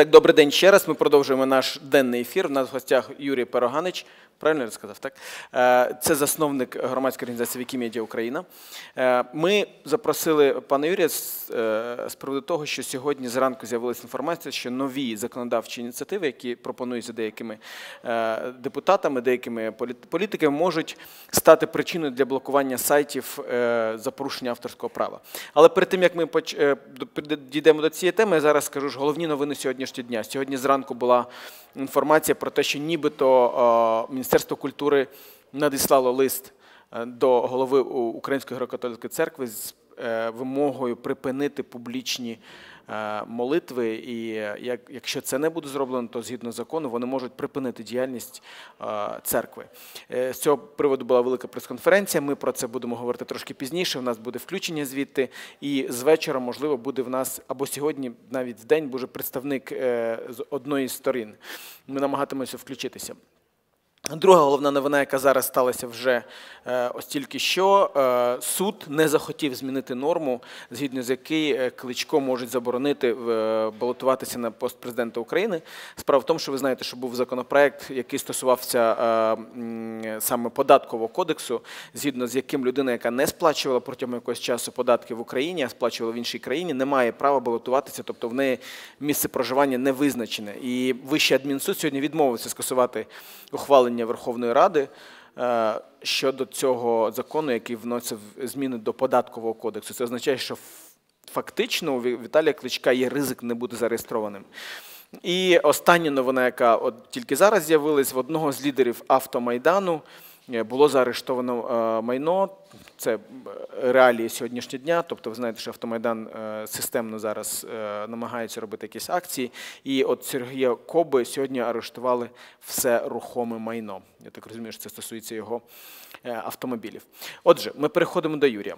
так, добрий день ще раз. Ми продовжуємо наш денний ефір. У нас в гостях Юрій Пероганич. Правильно я сказав, так? Е, Це засновник громадської організації Вікімедіа Україна. Е, Ми запросили пана Юрія з е, з приводу того, що сьогодні зранку з'явилася інформація, що нові законодавчі ініціативи, які пропонуються деякими депутатами, деякими політиками, можуть стати причиною для блокування сайтів за порушення авторського права. Але перед тим як ми дійдемо до цієї теми, я зараз скажу ж головні новини сьогоднішнього дня. Сьогодні зранку була інформація про те, що нібито е, Міністерство культури надіслало лист е, до голови Української греко-католицької церкви з е, вимогою припинити публічні молитви. І е, як, якщо це не буде зроблено, то згідно закону вони можуть припинити діяльність е, церкви. Е, З цього приводу була велика прес-конференція. Ми про це будемо говорити трошки пізніше. У нас буде включення звідти, і з вечора, можливо, буде в нас або сьогодні, навіть в день, буде представник е, з одної з сторін. Ми намагатимемося включитися. Друга головна новина, яка зараз сталася вже е, ось тільки що, е, суд не захотів змінити норму, згідно з якої е, Кличко можуть заборонити балотуватися на пост президента України. Справа в тому, що ви знаєте, що був законопроект, який стосувався саме податкового кодексу, згідно з яким людина, яка не сплачувала протягом якогось часу податки в Україні, а сплачувала в іншій країні, не має права балотуватися, тобто в неї місце проживання не визначене. І Вищий адмінсуд сьогодні відмовився скасувати ухвалення Верховної Ради е, щодо цього закону, який вносив зміни до податкового кодексу. Це означає, що фактично у Віталія Кличка є ризик не бути зареєстрованим. І остання новина, яка от тільки зараз з'явилась, в одного з лідерів автомайдану було заарештовано е, майно. Це е, реалії сьогоднішнього дня. Тобто, ви знаєте, що автомайдан е, системно зараз е, намагається робити якісь акції. І от Сергія Коби сьогодні арештували все рухоме майно. Я так розумію, що це стосується його е, автомобілів. Отже, ми переходимо до Юрія.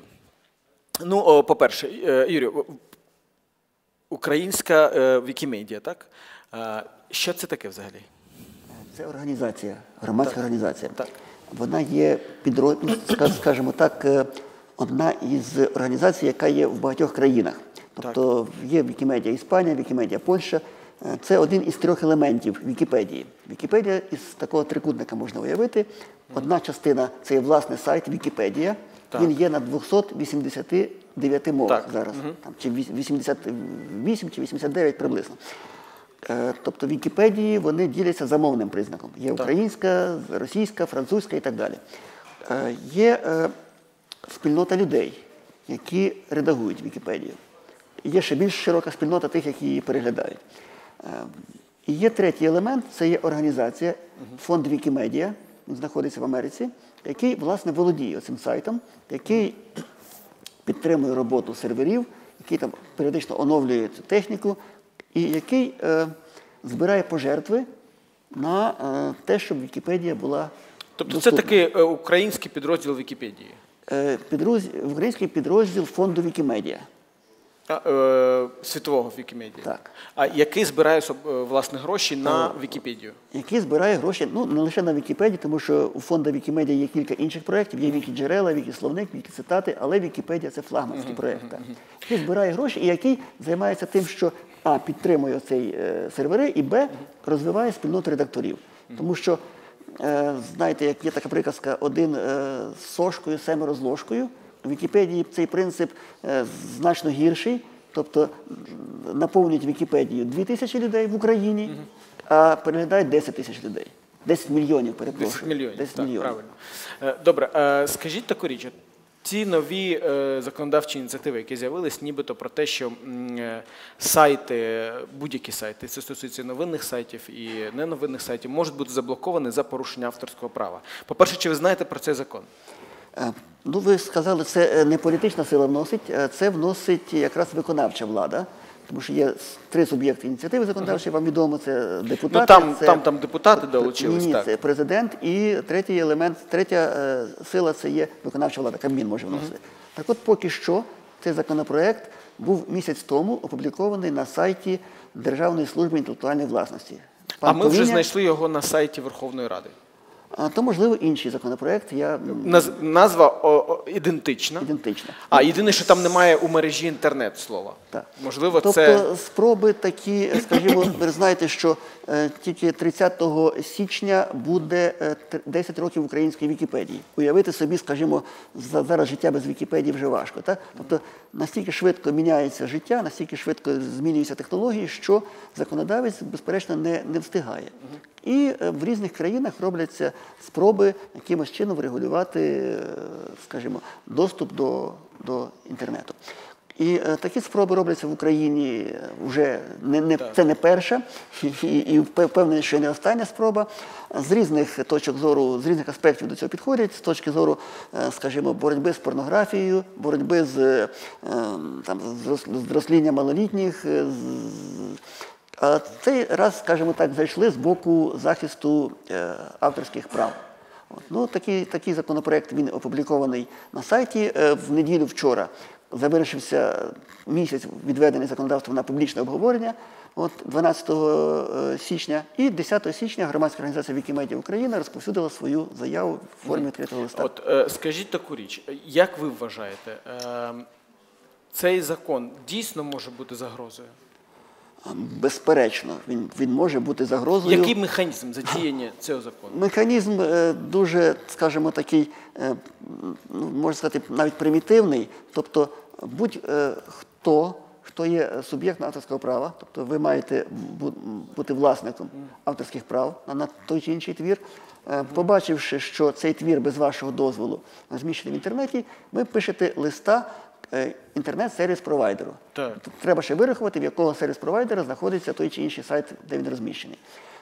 Ну, по-перше, е, Юрію, українська е, Вікімедія, так? Е, Що це таке взагалі? Це організація, громадська організація. Так. Вона є підро... ну, скажімо так, е, одна із організацій, яка є в багатьох країнах. Тобто є Вікімедія Іспанія, Вікімедія Польща. Е, Це один із трьох елементів Вікіпедії. Вікіпедія із такого трикутника можна уявити. Одна частина це є власне сайт Вікіпедія. Так. Він є на 289 мовах Так. зараз, там, чи віс- 88 чи 89 приблизно. Е, Тобто Вікіпедії вони діляться за мовним признаком. Є українська, російська, французька і так далі. Е, Є е, спільнота людей, які редагують Вікіпедію. Є ще більш широка спільнота тих, які її переглядають. І є третій елемент це є організація, фонд Вікімедія, він знаходиться в Америці, який, власне, володіє цим сайтом, який підтримує роботу серверів, який там періодично оновлює цю техніку, і який е, збирає пожертви на е, те, щоб Вікіпедія була. Тобто це такий е, український підрозділ Вікіпедії. Е, підрозділ, український підрозділ фонду Вікімедія. А, е, світового Вікімедії. Так. А який збирає власне гроші на Вікіпедію? який збирає гроші ну не лише на Вікіпедії, тому що у фонду Вікімедія є кілька інших проєктів, є Вікіджерела, Вікісловник, Вікіцитати, але Вікіпедія це флагманський проєкт. Який збирає гроші і який займається тим, що А, підтримує цей е, сервери, і Б, розвиває спільноту редакторів. Тому що, е, знаєте, як є така приказка, один е, з сошкою, семеро з ложкою. У Вікіпедії цей принцип значно гірший. Тобто наповнюють Вікіпедію 2 тисячі людей в Україні, а переглядають 10 тисяч людей. 10 мільйонів, перепрошую. 10 мільйонів. 10 так, мільйонів. Правильно. Добре, скажіть таку річ. Ці нові е, законодавчі ініціативи, які з'явились, нібито про те, що е, сайти, будь-які сайти, це стосується новинних сайтів і неновинних сайтів, можуть бути заблоковані за порушення авторського права. По-перше, чи ви знаєте про цей закон? Е, Ну, ви сказали, це не політична сила вносить, це вносить якраз виконавча влада. Тому що є три суб'єкти ініціативи законодавчої, вам відомо, це депутати. Ну там, це... там, там депутати долучились. Ні, ні, так. це президент і третій елемент, третя е, сила це є виконавча влада, Кабмін може вносити. Так от поки що цей законопроект був місяць тому опублікований на сайті Державної служби інтелектуальної власності. А Пан ми вже знайшли його на сайті Верховної Ради. А, то можливо інший законопроект. Я Наз- Назва о, о, ідентична. ідентична. А єдине, що там немає у мережі інтернет слова. Так. Можливо, тобто це спроби такі, скажімо, ви знаєте, що е, тільки 30 січня буде е, тр- 10 років української Вікіпедії. Уявити собі, скажімо, за- зараз життя без Вікіпедії вже важко. Так? Тобто настільки швидко міняється життя, настільки швидко змінюються технології, що законодавець, безперечно, не, не встигає. І е, в різних країнах робляться спроби якимось чином врегулювати, е, скажімо, доступ до, до інтернету. І е, такі спроби робляться в Україні вже не, не це не перша, і, і, впевнений, що не остання спроба. З різних точок зору, з різних аспектів до цього підходять, з точки зору, скажімо, боротьби з порнографією, боротьби з, е, там, з малолітніх. з- цей раз, скажімо так, зайшли з боку захисту е, авторських прав. Ну, такий, такий законопроект він опублікований на сайті е, в неділю вчора. Завершився місяць відведений законодавством на публічне обговорення от, 12 е, січня. І 10 січня громадська організація Вікімедія Україна розповсюдила свою заяву в формі відкритого листа. От скажіть таку річ, як ви вважаєте, цей закон дійсно може бути загрозою? Безперечно, він, він може бути загрозою. Який механізм задіяння цього закону? Механізм е, дуже, скажімо, такий, е, ну, можна сказати, навіть примітивний. Тобто, будь-хто, хто є суб'єктом авторського права, тобто ви маєте бути власником авторських прав на- той чи інший твір. е, Побачивши, що цей твір без вашого дозволу розміщений в інтернеті, ви пишете листа е, інтернет-сервіс-провайдеру. Так. Тобто Треба ще вирахувати, в якого сервіс-провайдера знаходиться той чи інший сайт, де він розміщений.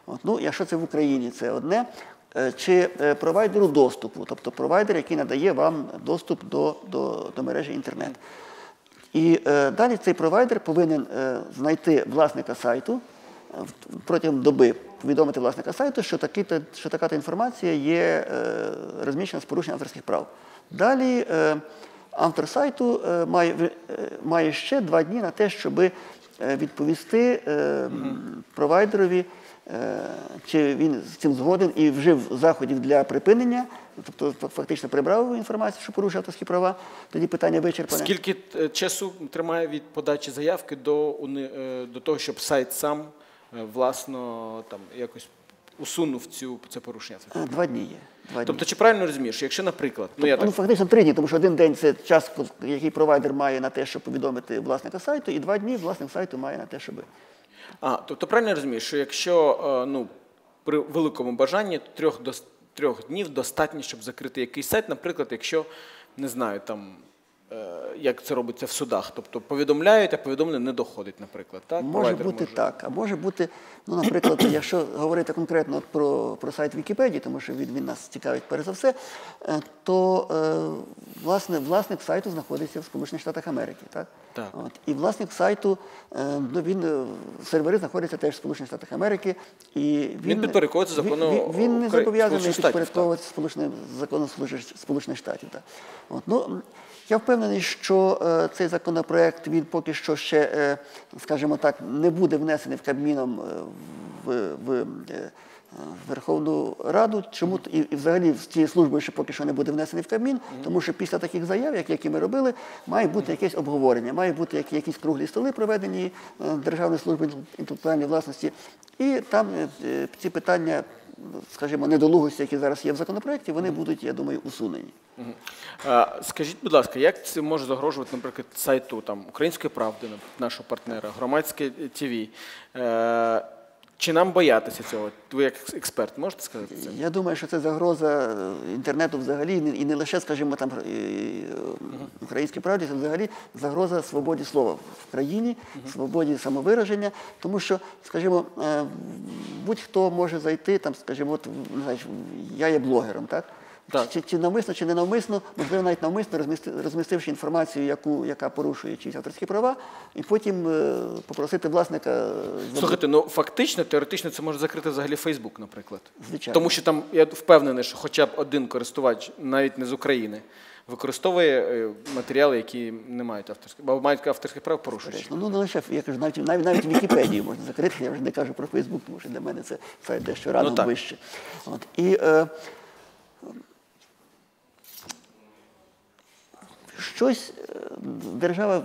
От, ну, якщо це в Україні, це одне. Е, Чи е, провайдеру доступу, тобто провайдер, який надає вам доступ до, до, до мережі інтернет. І е, далі цей провайдер повинен е, знайти власника сайту е, протягом доби повідомити власника сайту, що, такі, що така та інформація є е, розміщена з порушенням авторських прав. Далі е, автор сайту е, має, е, має ще два дні на те, щоб відповісти е, провайдерові, е, чи він з цим згоден і вжив заходів для припинення, тобто фактично прибрав інформацію, що порушує авторські права. Тоді питання вичерпане. Скільки часу тримає від подачі заявки до, до того, щоб сайт сам власно там якось усунув цю це порушення? Два дні є. Два Тобто, чи правильно розумієш, якщо, наприклад, ну я Ну, фактично три дні, тому що один день це час, який провайдер має на те, щоб повідомити власника сайту, і два дні власник сайту має на те, щоб. А, тобто правильно розумієш, що якщо е, ну, при великому бажанні трьох, до, трьох днів достатньо, щоб закрити якийсь сайт, наприклад, якщо, не знаю, там, як це робиться в судах, тобто повідомляють, а повідомлення не доходить, наприклад. Так? Може Провайдер бути так, а може бути, ну, наприклад, якщо говорити конкретно про, про сайт Вікіпедії, тому що він, він нас цікавить перш за все, е, то е, власне, власник сайту знаходиться в Сполучених Штатах Америки. Так? Так. От. І власник сайту, е, ну, він, е, сервери знаходяться теж в Сполучених Штатах Америки. І він, підпорядковується закону Він, він не зобов'язаний підпорядковуватися законом Сполучених- Штатів. Так. От. Ну, я впевнений, що е, цей законопроект він поки що ще, е, скажімо так, не буде внесений в Кабміном е, в, в е, Верховну Раду. Чому і, і взагалі з цією службою ще поки що не буде внесений в Кабмін, тому що після таких заяв, як які ми робили, має бути якесь обговорення, має бути які- якісь круглі столи проведені Державної служби інтелектуальної власності, і там е, ці питання, скажімо, недолугості, які зараз є в законопроекті, вони будуть, я думаю, усунені. Скажіть, будь ласка, як це може загрожувати, наприклад, сайту там, Української правди, нашого партнера, громадське ТВ? Чи нам боятися цього? Ви як експерт можете сказати це? Я думаю, що це загроза е, інтернету взагалі, і не- лише, скажімо, там е, українській правді, це взагалі загроза свободі слова в країні, свободі самовираження, тому що, скажімо, е, будь-хто може зайти, там, скажімо, от, я є блогером, так? Так. Чи, чи навмисно, чи не навмисно, можливо, навіть навмисно розмісти- розмістивши інформацію, яку, яка порушує чиїсь авторські права, і потім е, попросити власника е, Слухайте, ну фактично, теоретично це може закрити взагалі Фейсбук, наприклад. Звичайно. Тому що там я впевнений, що хоча б один користувач, навіть не з України, використовує е, матеріали, які не мають авторських, або мають авторських прав порушуючи. Ну, не лише, я кажу, навіть, навіть, навіть Вікіпедію можна закрити, я вже не кажу про Фейсбук, тому що для мене це сайт дещо радом Ну, вище. От. І, е, щось е, держава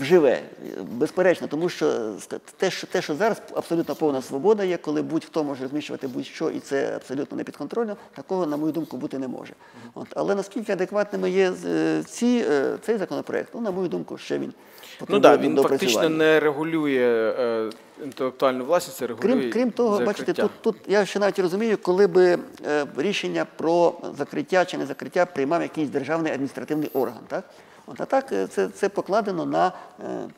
вживе, безперечно, тому що те, що те, що зараз абсолютно повна свобода є, коли будь-хто може розміщувати будь-що, і це абсолютно не підконтрольно, такого, на мою думку, бути не може. От. Але наскільки адекватними є е, ці, е, цей законопроект, ну, на мою думку, ще він Ну потребує так, він фактично не регулює е, інтелектуальну власність, а регулює Крім, крім того, бачите, тут, тут я ще навіть розумію, коли би е, рішення про закриття чи не закриття приймав якийсь державний адміністративний орган. Так? От, а так е, це, це покладено на е,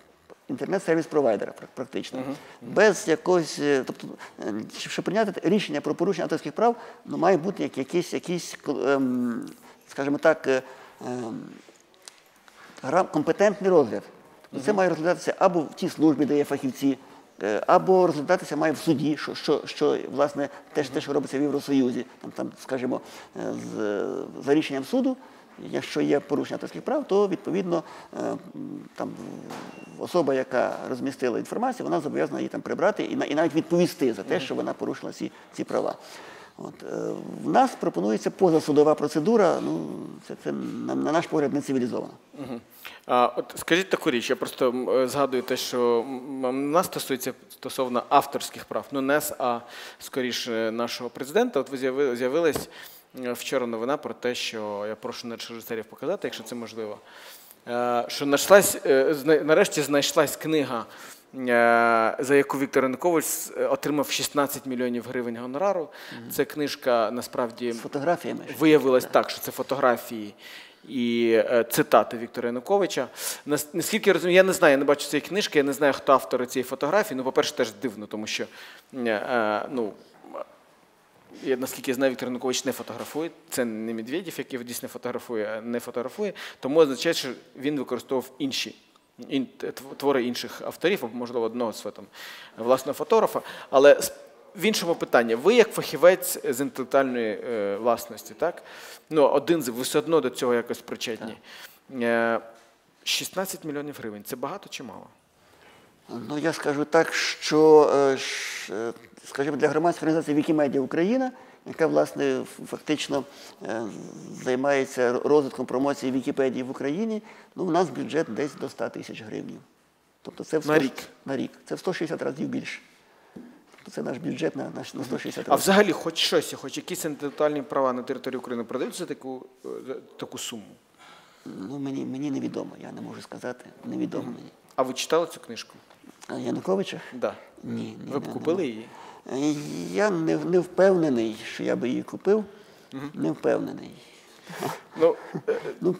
інтернет-сервіс-провайдера пр- практично. Без якогось, е, тобто, щоб прийняти рішення про порушення авторських прав, ну, має бути як, якийсь, якийсь, ем, скажімо так, ем, компетентний розгляд. Тобто Це має розглядатися або в тій службі, де є фахівці, або розглядатися має в суді, що, що, що власне теж те, що робиться в Євросоюзі, там, там скажімо, з, за рішенням суду. Якщо є порушення авторських прав, то відповідно е, там особа, яка розмістила інформацію, вона зобов'язана її там прибрати і, і навіть відповісти за те, що вона порушила ці, ці права. От, е, в нас пропонується позасудова процедура. Ну, це, це на, на наш погляд не цивілізовано. А, от скажіть таку річ, я просто згадую те, що нас стосується стосовно авторських прав. Ну, не а скоріше нашого президента. От ви з'яви- з'явилась е, вчора новина про те, що я прошу режисерів показати, якщо це можливо. е, Що знайшлась, е, нарешті знайшлась книга, е, за яку Віктор Янукович е, отримав 16 мільйонів гривень гонорару. Це книжка насправді З фотографіями. ж. Виявилось так, що це фотографії і е, цитати Віктора Януковича. Наскільки я розумію, я не знаю, я не бачу цієї книжки, я не знаю, хто автори цієї фотографії. Ну, по-перше, теж дивно, тому що е, е, ну. Я, наскільки я знаю, Віктор Янукович не фотографує. Це не Медведєв, який дійсно фотографує, а не фотографує. Тому означає, що він використовував інші ін, твори інших авторів, або, можливо, одного з там, власного фотографа. Але в іншому питанні, ви як фахівець з інтелектуальної е, власності, так? Ну, один з ви все одно до цього якось причетні. Е, 16 мільйонів гривень це багато чи мало? Ну, я скажу так, що, е, е, скажімо, для громадської організації Вікімедія Україна, яка, власне, фактично е, займається розвитком промоції Вікіпедії в Україні, ну, у нас бюджет десь до 100 тисяч гривень. Тобто це в На рік? На рік. Це в 160 разів більше. Тобто це наш бюджет на, на, на 160 А взагалі, хоч щось, хоч якісь інтелектуальні права на території України продаються за таку, за таку суму? Ну, мені, мені невідомо, я не можу сказати. Невідомо мені. А ви читали цю книжку? А Януковича? Да. Ні, ні. Ви б не- купили її? Е, Я не, не впевнений, що я би її купив. Не впевнений. Ну, Ну,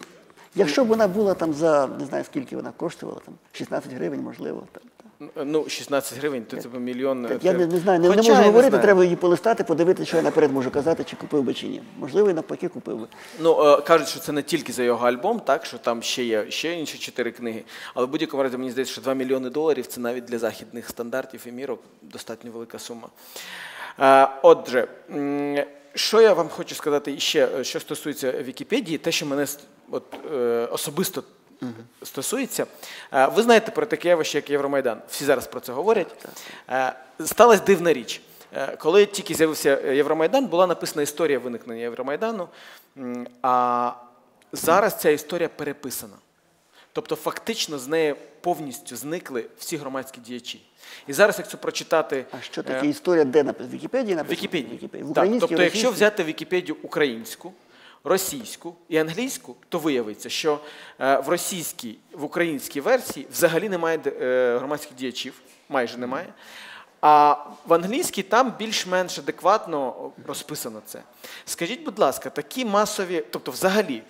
якщо б вона була там за не знаю скільки вона коштувала, там 16 гривень, можливо. Там. Ну 16 гривень, то це мільйон. е, Я не, не знаю, не, не можу я говорити, знаю. треба її полистати, подивитися, що я наперед можу казати, чи купив би чи ні. Можливо, і навпаки купив би. Ну, е, кажуть, що це не тільки за його альбом, так, що там ще є ще інші чотири книги. Але в будь-якому разі мені здається, що 2 мільйони доларів це навіть для західних стандартів і мірок достатньо велика сума. Е, Отже, що я вам хочу сказати ще, що стосується Вікіпедії, те, що мене от, е, особисто стосується. Е, Ви знаєте про таке явище, як Євромайдан. Всі зараз про це говорять. Е, Сталася дивна річ. Е, Коли тільки з'явився Євромайдан, була написана історія виникнення Євромайдану. А зараз ця історія переписана. Тобто, фактично, з неї повністю зникли всі громадські діячі. І зараз, якщо прочитати А що таке історія, де написано? В Вікіпедії написано? Вікіпедії. В Так, тобто, якщо взяти Вікіпедію українську, російську і англійську, то виявиться, що е, в російській, в українській версії взагалі немає е, громадських діячів, майже немає. А в англійській там більш-менш адекватно розписано це. Скажіть, будь ласка, такі масові, тобто, взагалі,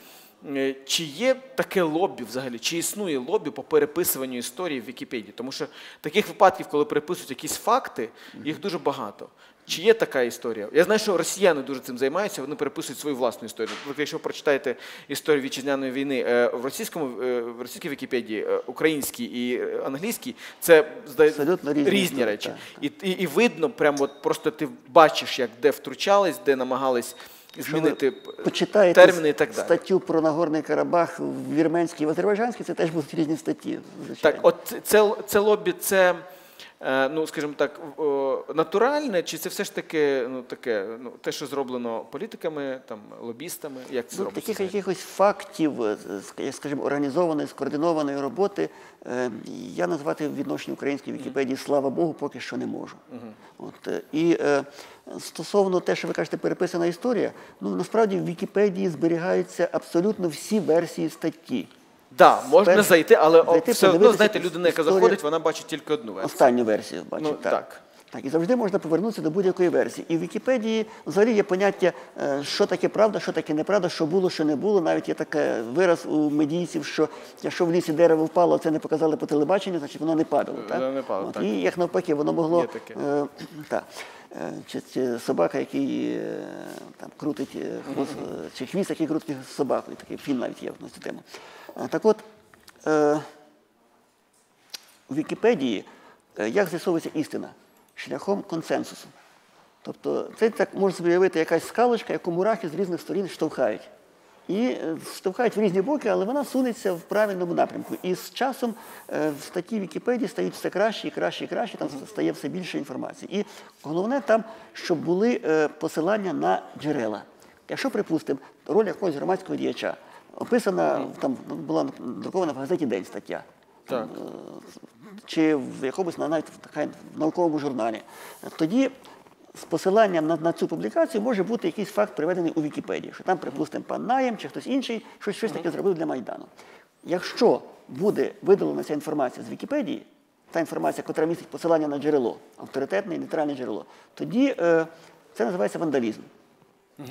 е, чи є таке лобі взагалі, чи існує лобі по переписуванню історії в Вікіпедії? Тому що таких випадків, коли переписують якісь факти, їх дуже багато. Чи є така історія? Я знаю, що росіяни дуже цим займаються, вони переписують свою власну історію. Ви, якщо прочитаєте історію вітчизняної війни е, в російському е, в російській Вікіпедії, е, українській і англійській, це Абсолютно різні різні речі. так, І, і, і видно, прямо от просто ти бачиш, як де втручались, де намагались змінити Почитаєте терміни і так далі. статтю про Нагорний Карабах в вірменській і в азербайджанській, це теж будуть різні статті. Звичайно. Так, от це, це лобі, це ну, скажімо так, натуральне, чи це все ж таки ну, таке, ну, те, що зроблено політиками, там, лобістами? Як це Ну, робиться? таких якихось фактів, е, скажімо, організованої, скоординованої роботи е, я назвати в відношенні української Вікіпедії, слава Богу, поки що не можу. От, е, і е, стосовно те, що ви кажете, переписана історія, ну насправді в Вікіпедії зберігаються абсолютно всі версії статті. Да, можна Перш- зайти, але о, зайти, все одно, подивитися знаєте, людина, яка історію. заходить, вона бачить тільки одну версію. Останню версію бачить. Ну, так. так. І завжди можна повернутися до будь-якої версії. І в Вікіпедії взагалі є поняття, е, що таке правда, що таке неправда, що було, що не було. Навіть є такий вираз у медійців, що якщо в лісі дерево впало, а це не показали по телебаченню, значить воно не падало. Так? Не падало, От, так. І як навпаки, воно могло. Є таке. е. Е, Чи, чи собака, який е, там крутить е, хвост, е, чи хвіст, який крутить собаку. І такий фільм навіть є на цю тему. Е, Так от, е, в Вікіпедії е, як з'ясовується істина? Шляхом консенсусу. Тобто це так можна собі якась скалочка, яку мурахи з різних сторін штовхають. І е, штовхають в різні боки, але вона сунеться в правильному напрямку. І з часом е, в статті Вікіпедії стають все краще і краще і краще, там стає все більше інформації. І головне там, щоб були е, посилання на джерела. Якщо, припустимо, роль якогось громадського діяча описана, там була друкована в газеті День стаття. Так. чи в якомусь навіть в науковому журналі. Тоді з посиланням на, на цю публікацію може бути якийсь факт приведений у Вікіпедії, що там, припустимо, пан Наєм чи хтось інший щось, щось таке зробив для Майдану. Якщо буде видалена ця інформація з Вікіпедії, та інформація, яка містить посилання на джерело, авторитетне і нейтральне джерело, тоді е, це називається вандалізм.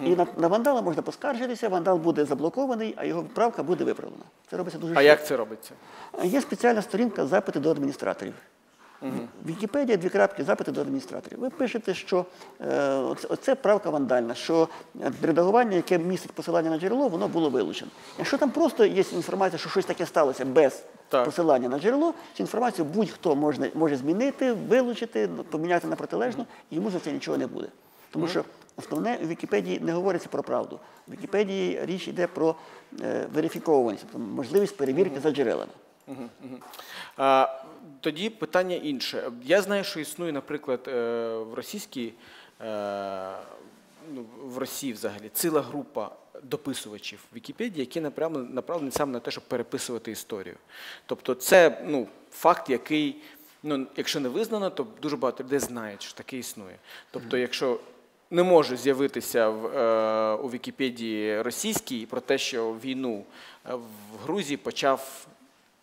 І на, на вандала можна поскаржитися, вандал буде заблокований, а його правка буде виправлена. Це робиться дуже А швидко. як це робиться? Є спеціальна сторінка запити до адміністраторів. Вікіпедія, дві крапки, запити до адміністраторів. Ви пишете, що е, оце, оце правка вандальна, що редагування, яке містить посилання на джерело, воно було вилучено. Якщо там просто є інформація, що щось таке сталося без Так. посилання на джерело, цю інформацію будь-хто може, може змінити, вилучити, ну, поміняти на протилежну, і йому за це нічого не буде. Тому що основне в Вікіпедії не говориться про правду. В Вікіпедії річ йде про е, верифікованість, тобто можливість перевірки за джерелами. А, тоді питання інше. Я знаю, що існує, наприклад, е, в російській, е, ну, в Росії взагалі ціла група дописувачів Вікіпедії, які направлені, направлені саме на те, щоб переписувати історію. Тобто це ну, факт, який, ну, якщо не визнано, то дуже багато людей знають, що таке існує. Тобто, якщо не може з'явитися в, е, у Вікіпедії російській про те, що війну е, в Грузії почав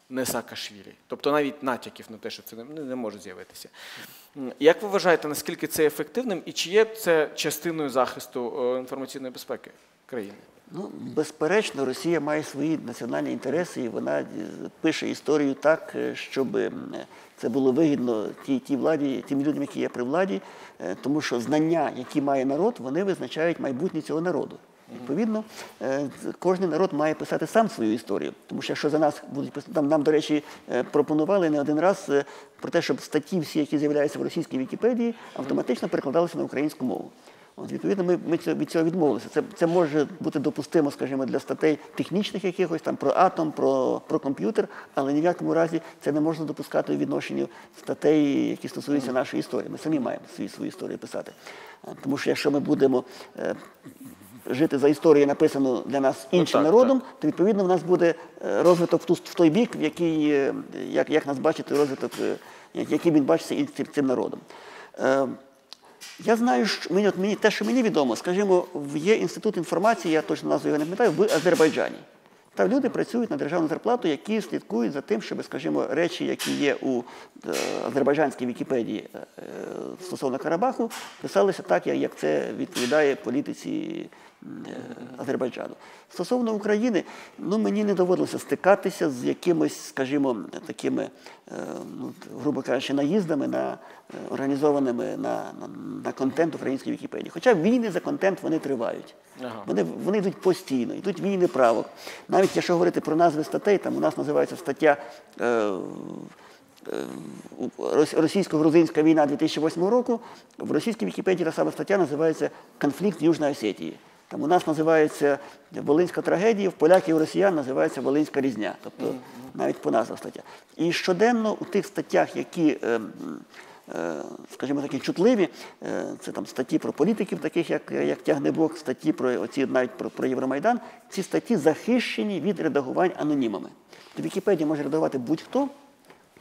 не Саакашвілі. Тобто навіть натяків на те, що це не, не може з'явитися. Як ви вважаєте, наскільки це ефективним і чи є це частиною захисту е, інформаційної безпеки країни? Ну, безперечно, Росія має свої національні інтереси, і вона е, пише історію так, е, щоб це було вигідно тій, тій владі, тим людям, які є при владі, е, тому що знання, які має народ, вони визначають майбутнє цього народу. Відповідно, е, кожен народ має писати сам свою історію. Тому що якщо за нас будуть писати, там нам, до речі, е, пропонували не один раз е, про те, щоб статті всі, які з'являються в російській Вікіпедії, автоматично перекладалися на українську мову. От, відповідно, ми, ми від цього відмовилися. Це, це може бути допустимо, скажімо, для статей технічних якихось, там про атом, про, про комп'ютер, але ні в якому разі це не можна допускати у відношенню статей, які стосуються нашої історії. Ми самі маємо свою, свою історію писати. Тому що якщо ми будемо е, жити за історією, написану для нас іншим так, народом, то відповідно в нас буде е, розвиток в, ту, в той бік, в який, е, як, як нас бачити розвиток, е, який він бачиться і цим, цим народом. Е, я знаю, що мені, от мені те, що мені відомо, скажімо, є інститут інформації, я точно назву його не пам'ятаю, в Азербайджані. Там люди працюють на державну зарплату, які слідкують за тим, щоб, скажімо, речі, які є у е, азербайджанській Вікіпедії е, е, стосовно Карабаху, писалися так, як- це відповідає політиці Азербайджану. Стосовно України, ну мені не доводилося стикатися з якимось, скажімо, такими, е, ну, грубо кажучи, наїздами на е, організованими на, на, на контент української Вікіпедії. Хоча війни за контент вони тривають. Ага. Вони, вони йдуть постійно, йдуть війни правок. Навіть якщо говорити про назви статей, там у нас називається стаття е, е, російсько-грузинська війна 2008 року. В російській Вікіпедії та сама стаття називається Конфлікт Южної Осетії. Там у нас називається Волинська трагедія, в поляків і росіян називається Волинська різня. Тобто навіть по назвах стаття. І щоденно у тих статтях, які е, е, скажімо, такі чутливі. Е, Це там статті про політиків, таких як, як Тягнебок, статті про оці навіть про, про Євромайдан. Ці статті захищені від редагувань анонімами. До Вікіпедії може редагувати будь-хто.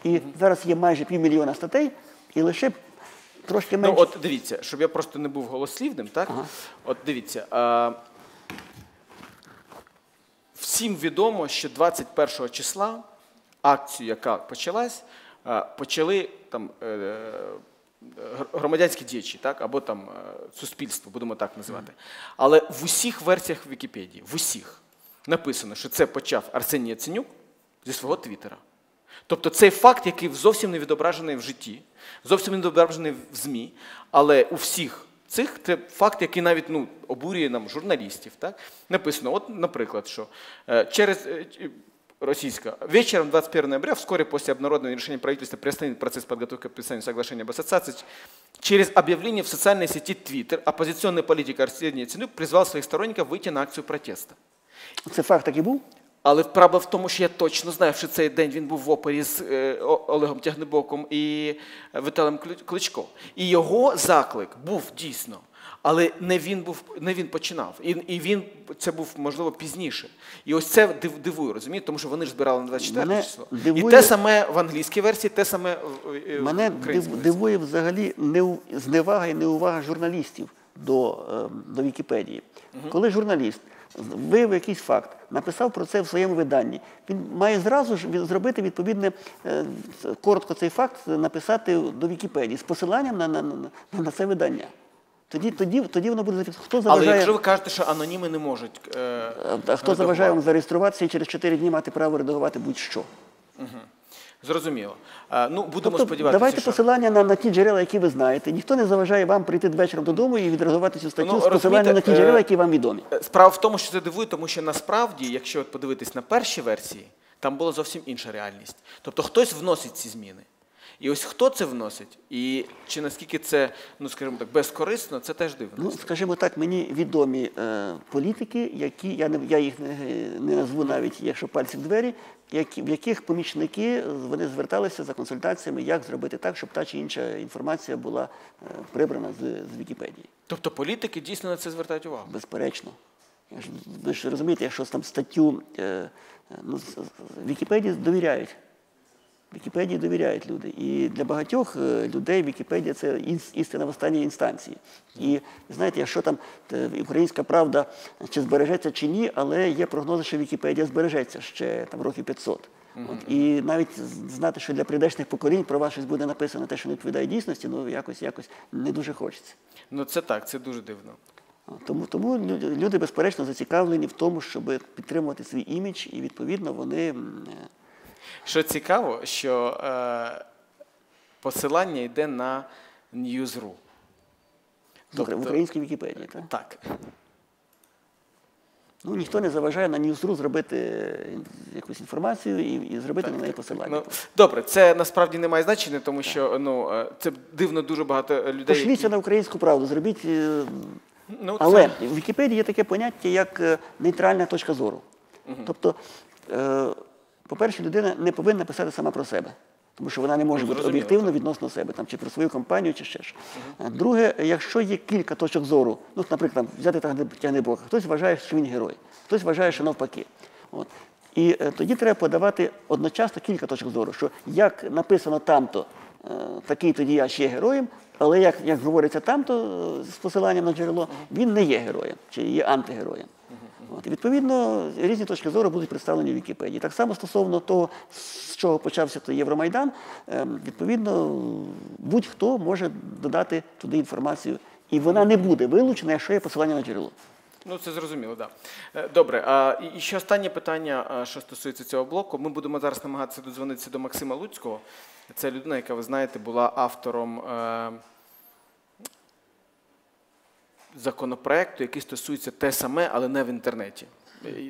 І зараз є майже півмільйона статей, і лише трошки Ну, от дивіться, щоб я просто не був голослівним, так? От дивіться. А, всім відомо, що 21 числа акцію, яка почалась, почали там. е, Громадянські діячі, так, або там е, суспільство, будемо так називати. Але в усіх версіях Вікіпедії, в усіх написано, що це почав Арсеній Яценюк зі свого твіттера. Тобто цей факт, який зовсім не відображений в житті, зовсім не відображений в ЗМІ, але у всіх цих це факт, який навіть ну, обурює нам журналістів. Так? Написано, от, наприклад, що е, через е, ч- российская. Вечером 21 ноября, вскоре после обнародования решения правительства приостановить процесс подготовки к подписанию соглашения об ассоциации, через объявление в социальной сети Twitter оппозиционный политик Арсений Яценюк призвал своих сторонников выйти на акцию протеста. Це факт такий був? Але правда в тому, що я точно знаю, що цей день він був в опері з е, Олегом Тягнебоком і Віталем Кличко. І його заклик був дійсно. Але не він був не він починав. І, і він це був можливо пізніше. І ось це див, дивує, розумієте? Тому що вони ж збирали на 24 Мене число. І те саме в англійській версії, те саме в, в Мене українській версії. дивує взагалі неу- зневага і неувага журналістів до, е, до Вікіпедії. Коли журналіст виявив якийсь факт, написав про це в своєму виданні, він має зразу ж зробити відповідне, е, коротко цей факт написати до Вікіпедії з посиланням на, на, на, на це видання. Тоді, тоді, тоді воно буде зафіксовано. Хто Але якщо ви кажете, що аноніми не можуть. Е, а хто заважає вам зареєструватися і через 4 дні мати право редагувати будь-що? Зрозуміло. Е, ну, будемо Тобто, сподіватися, давайте що... посилання на, на ті джерела, які ви знаєте. Ніхто не заважає вам прийти вечором додому і відредагувати цю статтю Ну, з посиланням на ті джерела, е, які вам відомі. Е, Справа в тому, що це дивує, тому що насправді, якщо подивитись на перші версії, там була зовсім інша реальність. Тобто хтось вносить ці зміни. І ось хто це вносить, і чи наскільки це, ну скажімо так, безкорисно, це теж дивно. Ну, скажімо так, мені відомі е, політики, які я не я їх не, не назву навіть, якщо пальці в двері, які, в яких помічники вони зверталися за консультаціями, як зробити так, щоб та чи інша інформація була е, прибрана з, з Вікіпедії. Тобто політики дійсно на це звертають увагу. Безперечно. Ви ж розумієте, якщо там статтю е, е, ну, Вікіпедії довіряють. Вікіпедії довіряють люди. І для багатьох е, людей Вікіпедія це іс- істина в останній інстанції. І знаєте, якщо там е, українська правда чи збережеться чи ні, але є прогнози, що Вікіпедія збережеться ще там років 500. От, і навіть знати, що для прийдешних поколінь про вас щось буде написано те, що не відповідає дійсності, ну якось якось не дуже хочеться. Ну це так, це дуже дивно. Тому, тому люди, безперечно, зацікавлені в тому, щоб підтримувати свій імідж, і відповідно вони е, Що цікаво, що е, посилання йде на News.ru. Укра- в українській Вікіпедії. Так? Так. Ну, ніхто не заважає на News.ru зробити е, якусь інформацію і, і зробити на неї посилання. Ну, добре, це насправді не має значення, тому що ну, е, це дивно дуже багато людей. Пошліться на українську правду, зробіть. е, Ну, Але це- в Вікіпедії є таке поняття, як нейтральна точка зору. Тобто, е, по-перше, людина не повинна писати сама про себе. Тому що вона не може Ну, бути об'єктивно відносно себе, там, чи про свою компанію, чи ще ж. Друге, якщо є кілька точок зору, ну, наприклад, взяти Тягне- Тягнебока, хтось вважає, що він герой, хтось вважає, що навпаки. От. І е, тоді треба подавати одночасно кілька точок зору, що як написано там-то, е, такий тоді я ще є героєм, але як, як говориться там-то е, з посиланням на джерело, він не є героєм чи є антигероєм. От, відповідно, різні точки зору будуть представлені в Вікіпедії. Так само стосовно того, з чого почався той Євромайдан, ем, відповідно, будь-хто може додати туди інформацію, і вона не буде вилучена, якщо є посилання на джерело. Ну, це зрозуміло, так. Да. Е, Добре, а і- ще останнє питання, що стосується цього блоку. Ми будемо зараз намагатися додзвонитися до Максима Луцького. Це людина, яка, ви знаєте, була автором е, законопроекту, який стосується те саме, але не в інтернеті.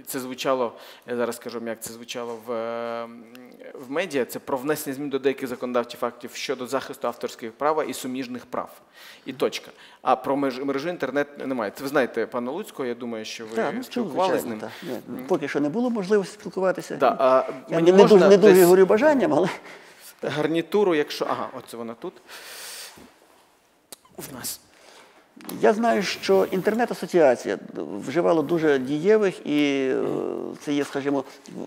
Це звучало, я зараз скажу як це звучало в, в медіа. Це про внесення змін до деяких законодавчих актів щодо захисту авторських права і суміжних прав. І точка. А про мережу інтернет немає. Це ви знаєте пана Луцького, я думаю, що ви Так, ну, спілкувалися з ним. так. Ні, Поки що не було можливості спілкуватися. Да, а Я мені не, дуже, не дуже десь- горю бажанням, але гарнітуру, якщо. Ага, оце вона тут. В нас. Я знаю, що інтернет-асоціація вживала дуже дієвих і е, це є, скажімо,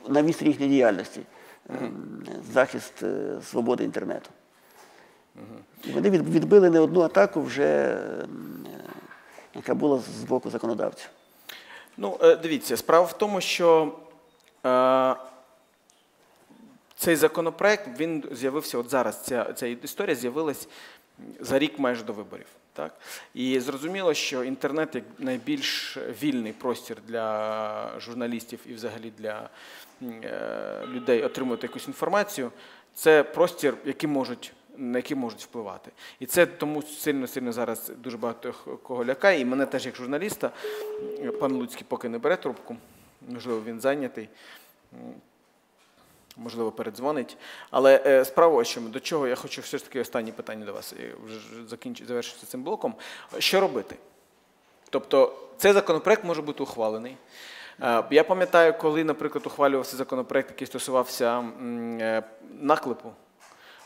на місці їхньої діяльності е, захист е, свободи інтернету. Вони відбили не одну атаку, вже, яка була з боку законодавців. Ну, дивіться, справа в тому, що е, цей законопроект він з'явився от зараз. Ця, ця історія з'явилась за рік майже до виборів. Так? І зрозуміло, що інтернет як найбільш вільний простір для журналістів і взагалі для е, людей отримувати якусь інформацію, це простір, який можуть. На які можуть впливати, і це тому сильно сильно зараз дуже багато кого лякає. І мене теж як журналіста, пан Луцький поки не бере трубку, можливо, він зайнятий, можливо, передзвонить. Але е, справа ось до чого я хочу все ж таки останнє питання до вас. і Вже ж закінчу завершити цим блоком. Що робити? Тобто цей законопроект може бути ухвалений. Е, Я пам'ятаю, коли, наприклад, ухвалювався законопроект, який стосувався е, наклепу,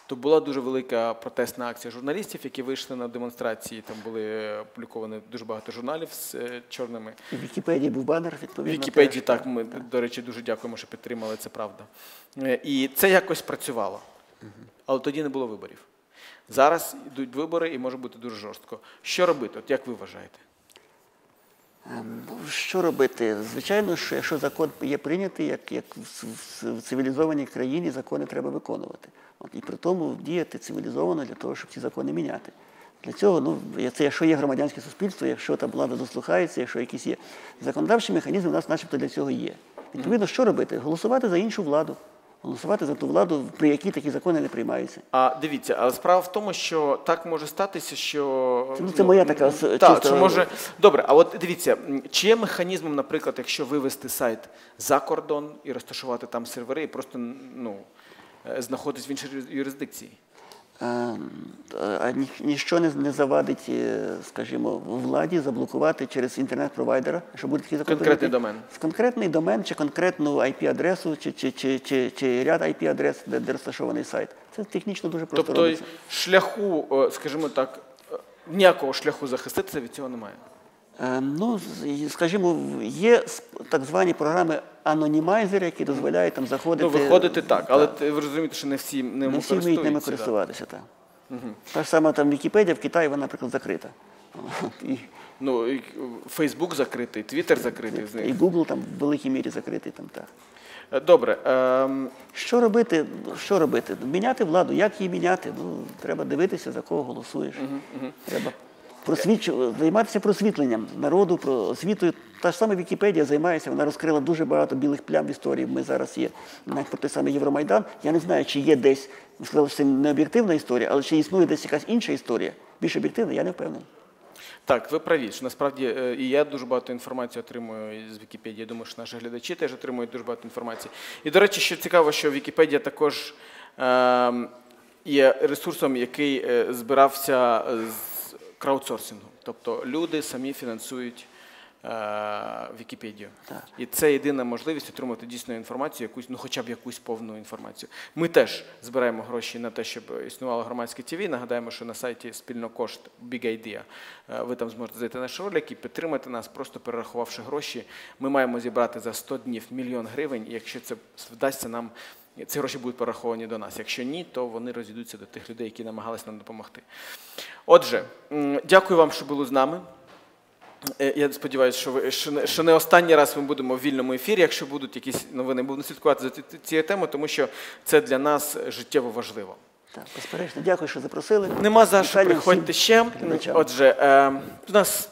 то була дуже велика протестна акція журналістів, які вийшли на демонстрації. Там були опубліковані дуже багато журналів з е, чорними. І в Вікіпедії був банер, В відповідно. Вікіпедії так, ми, до речі, дуже дякуємо, що підтримали, це правда. Е, І це якось працювало. Але тоді не було виборів. Зараз йдуть вибори і може бути дуже жорстко. Що робити? От як ви вважаєте? Ем, ну, Що робити? Звичайно, що якщо закон є прийнятий, як, як в, цивілізованій країні закони треба виконувати. От, і при тому діяти цивілізовано для того, щоб ці закони міняти. Для цього, ну, це якщо є громадянське суспільство, якщо там влада дослухається, якщо якісь є законодавчі механізми, у нас начебто для цього є. Відповідно, що робити? Голосувати за іншу владу, голосувати за ту владу, при якій такі закони не приймаються. А дивіться, але справа в тому, що так може статися, що Це- ну, це моя така так, що може добре. А от дивіться, чи є механізмом, наприклад, якщо вивести сайт за кордон і розташувати там сервери, і просто ну е, знаходитись в іншій юрисдикції? Ем, А ні- ніщо не, завадить, е, скажімо, владі заблокувати через інтернет-провайдера, що буде такий закон. Конкретний домен. Конкретний домен чи конкретну IP-адресу, чи, чи, чи, чи, чи ряд IP-адрес, де, де розташований сайт. Це технічно дуже просто Тобто робиться. шляху, е, скажімо так, е, ніякого шляху захиститися від цього немає. Ем, Ну, скажімо, є так звані програми анонімайзери, які дозволяють там заходити. Ну, виходити так, але ти- ви розумієте, що не всі ними Не всі вміють ними користуватися. Так. Та ж сама там Вікіпедія в Китаї, вона, наприклад, закрита. І, Ну, і Фейсбук закритий, Твіттер закритий з і них. Google там в великій мірі закритий. Там, так. Е, Добре. ем, Що робити? Ну, Що робити? Міняти владу. Як її міняти? Ну, треба дивитися, за кого голосуєш. Треба просвічу... займатися просвітленням народу, про освітою. Та ж сама Вікіпедія займається, вона розкрила дуже багато білих плям в історії. Ми зараз є навіть про той самий Євромайдан. Я не знаю, чи є десь, сказали, що це не об'єктивна історія, але чи існує десь якась інша історія, більш об'єктивна, я не впевнений. Так, ви праві, що насправді е, і я дуже багато інформації отримую з Вікіпедії. Я думаю, що наші глядачі теж отримують дуже багато інформації. І, до речі, що цікаво, що Вікіпедія також е, є ресурсом, який е, збирався з краудсорсингу. Тобто люди самі фінансують е, Вікіпедію. Так. І це єдина можливість отримати дійсну інформацію, якусь, ну хоча б якусь повну інформацію. Ми теж збираємо гроші на те, щоб існувало громадське ТВ. Нагадаємо, що на сайті спільнокошт Big Idea е, ви там зможете зайти наш ролик і підтримати нас, просто перерахувавши гроші. Ми маємо зібрати за 100 днів мільйон гривень. І якщо це вдасться нам. Ці гроші будуть перераховані до нас. Якщо ні, то вони розійдуться до тих людей, які намагались нам допомогти. Отже, дякую вам, що були з нами. Е, Я сподіваюся, що ви що не, останній раз ми будемо в вільному ефірі. Якщо будуть якісь новини, будемо слідкувати за цією темою, тому що це для нас життєво важливо. Так, безперечно, дякую, що запросили. Нема за що приходьте ще. Отже, е, у нас